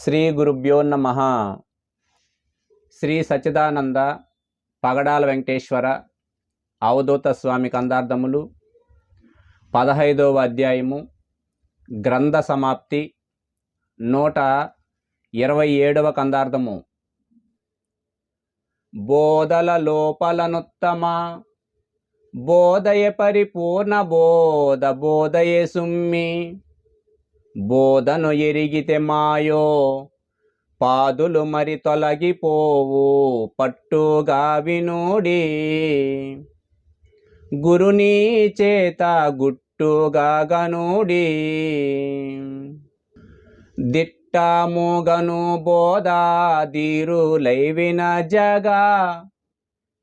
శ్రీ గురుభ్యో నమ. శ్రీ సచ్చిదానంద పగడాల వెంకటేశ్వర అవధూత స్వామి కందార్థములు పదహైదవ అధ్యాయము గ్రంథ సమాప్తి నూట ఇరవై ఏడవ కందార్థము. బోధల లోపలనుత్తమ బోధయ పరిపూర్ణ బోధ బోధయ సుమ్మి. బోధను ఎరిగితే మాయో పాదులు మరి తొలగిపోవు పట్టుగా వినుడి. గురుని చేత గుట్టుగా గనుడి. దిట్టముగను బోధ ధీరులై విన జగా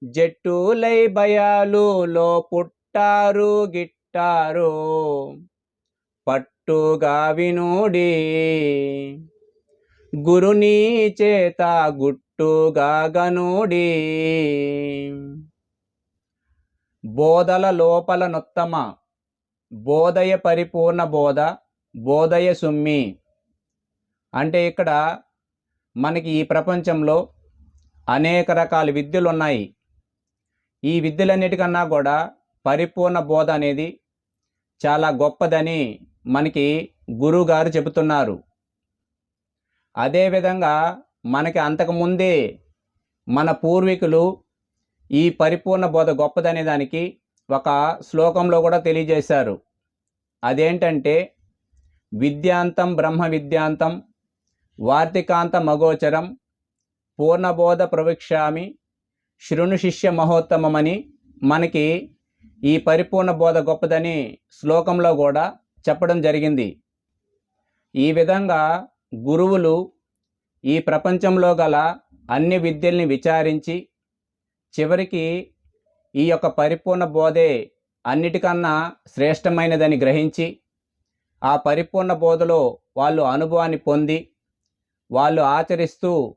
జట్టులై భయాలులో పుట్టారు గిట్టారు. పట్టుగా వినుడి. గురుని చేత గుట్టుగా గనుడి. బోధల లోపల నొత్తమ బోధయ పరిపూర్ణ బోధ బోధయ సుమ్మి. అంటే ఇక్కడ మనకి ఈ ప్రపంచంలో అనేక రకాల విద్యలు ఉన్నాయి ఈ విద్యలన్నిటికన్నా కూడా పరిపూర్ణ బోధ అనేది చాలా గొప్పదని మనకి గురువుగారు చెబుతున్నారు. అదేవిధంగా మనకి అంతకుముందే మన పూర్వీకులు ఈ పరిపూర్ణ బోధ గొప్పదనే దానికి ఒక శ్లోకంలో కూడా తెలియజేశారు. అదేంటంటే విద్యాంతం బ్రహ్మ విద్యాంతం వార్తికాంత మగోచరం పూర్ణబోధ ప్రవిక్షామి శృణు శిష్య మహోత్తమమని మనకి ఈ పరిపూర్ణ బోధ గొప్పదని శ్లోకంలో కూడా చెప్పడం జరిగింది. ఈ విధంగా గురువులు ఈ ప్రపంచంలో గల అన్ని విద్యల్ని విచారించి చివరికి ఈ యొక్క పరిపూర్ణ బోధే అన్నిటికన్నా శ్రేష్టమైనదని గ్రహించి ఆ పరిపూర్ణ బోధలో వాళ్ళు అనుభవాన్ని పొంది వాళ్ళు ఆచరిస్తూ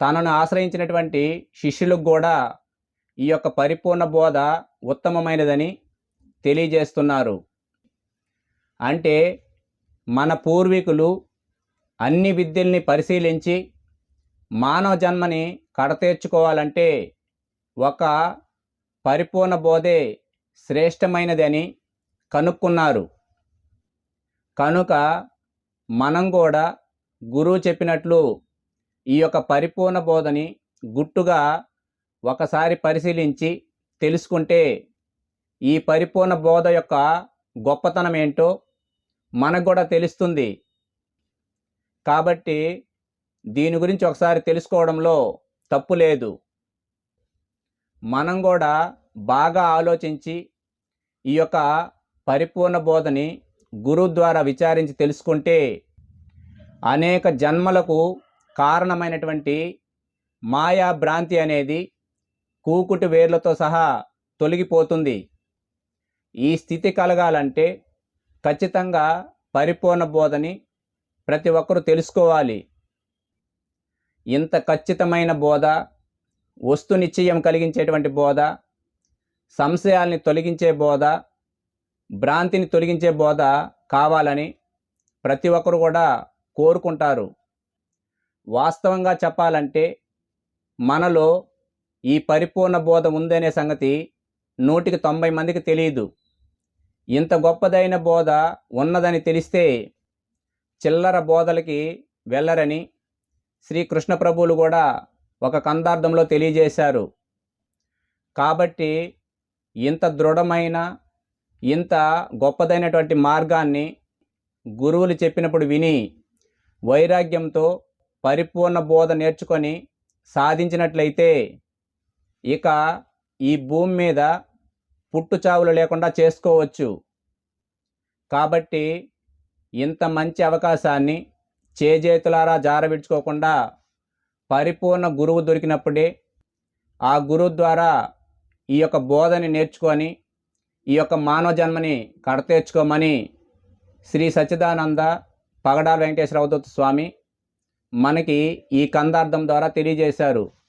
తనను ఆశ్రయించినటువంటి శిష్యులకు కూడా ఈ యొక్క పరిపూర్ణ బోధ ఉత్తమమైనదని తెలియజేస్తున్నారు. అంటే మన పూర్వీకులు అన్ని విద్యల్ని పరిశీలించి మానవ జన్మని కడతేర్చుకోవాలంటే ఒక పరిపూర్ణ బోధే శ్రేష్టమైనదని కనుక్కున్నారు. కనుక మనం కూడా గురువు చెప్పినట్లు ఈ యొక్క పరిపూర్ణ బోధని గుట్టుగా ఒకసారి పరిశీలించి తెలుసుకుంటే ఈ పరిపూర్ణ బోధ యొక్క గొప్పతనం ఏంటో మనకు కూడా తెలుస్తుంది. కాబట్టి దీని గురించి ఒకసారి తెలుసుకోవడంలో తప్పు లేదు. మనం కూడా బాగా ఆలోచించి ఈ యొక్క పరిపూర్ణ బోధని గురువు ద్వారా విచారించి తెలుసుకుంటే అనేక జన్మలకు కారణమైనటువంటి మాయా భ్రాంతి అనేది కూకుటి వేర్లతో సహా తొలగిపోతుంది. ఈ స్థితి కలగాలంటే ఖచ్చితంగా పరిపూర్ణ బోధని ప్రతి ఒక్కరూ తెలుసుకోవాలి. ఇంత ఖచ్చితమైన బోధ వస్తు నిశ్చయం కలిగించేటువంటి బోధ సంశయాల్ని తొలగించే బోధ భ్రాంతిని తొలగించే బోధ కావాలని ప్రతి ఒక్కరు కూడా కోరుకుంటారు. వాస్తవంగా చెప్పాలంటే మనలో ఈ పరిపూర్ణ బోధ ఉందనే సంగతి నూటికి తొంభై మందికి తెలియదు. ఇంత గొప్పదైన బోధ ఉన్నదని తెలిస్తే చిల్లర బోధలకి వెళ్ళరని శ్రీకృష్ణ ప్రభువులు కూడా ఒక కందార్థంలో తెలియజేశారు. కాబట్టి ఇంత దృఢమైన ఇంత గొప్పదైనటువంటి మార్గాన్ని గురువులు చెప్పినప్పుడు విని వైరాగ్యంతో పరిపూర్ణ బోధ నేర్చుకొని సాధించినట్లయితే ఇక ఈ భూమి మీద పుట్టుచావులు లేకుండా చేసుకోవచ్చు. కాబట్టి ఇంత మంచి అవకాశాన్ని చేజేతులారా జారవిడ్చుకోకుండా పరిపూర్ణ గురువు దొరికినప్పుడే ఆ గురువు ద్వారా ఈ యొక్క బోధని నేర్చుకొని ఈ యొక్క మానవ జన్మని కడతేర్చుకోమని శ్రీ సచ్చిదానంద పగడాల వెంకటేశ్వర స్వామి మనకి ఈ కందార్థం ద్వారా తెలియజేశారు.